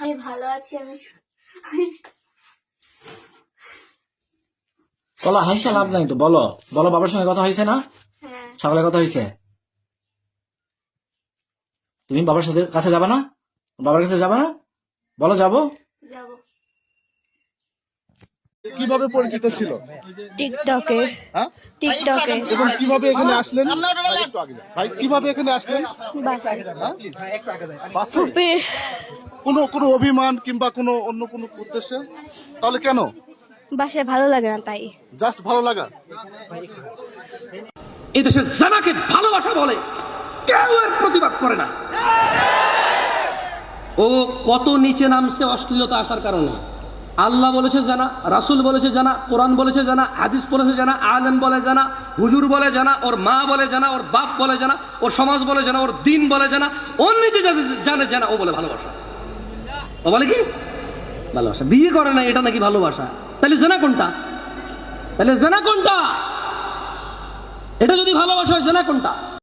আমি ভালো আছি আমি বলো হাইসা লাভ নাই তো বলো। বলো বাবার সঙ্গে কথা হয়েছে না? হ্যাঁ। সকালে কথা হয়েছে তুমি বাবার সাথে কাছে যাবে না? বাবার কাছে যাবে না? বলো যাব? কীভাবে পরিচিত ছিল? টিকটকে। হ্যাঁ? টিকটকে। এবং কীভাবে এখানে আসলেন? ভাই, একটু আগে যান। ভাই কীভাবে এখানে আসলেন? বাসে। হ্যাঁ? কোনো কোনো অভিমান কিংবা কোনো অন্য কোনো উদ্দেশ্যে? তাহলে কেন? বাসায় ভালো লাগে না তাই। জাস্ট ভালো লাগা? এই দেশে জানাকে ভালোবাসা বলে কেউ এর প্রতিবাদ করে না। ও কত নিচে নামছে অশ্লীলতা আসার কারণে। আল্লাহ বলেছে জানা, রাসুল বলেছে জানা, কোরআন বলেছে জানা, হাদিস বলেছে জানা, আলেম বলে জানা, হুজুর বলে জানা, ওর মা বলে জানা, ওর বাপ বলে জানা, ওর সমাজ বলে জানা, ওর দিন বলে জানা ওর নিজে জানে- জানে, ও বলে ভালোবাসা। ও বলে কি? ভালোবাসা। বিয়ে করে না এটা নাকি ভালোবাসা। তাহলে জানা কোনটা? তাহলে জানা কোনটা? এটা যদি ভালোবাসা হয়, জানা কোনটা?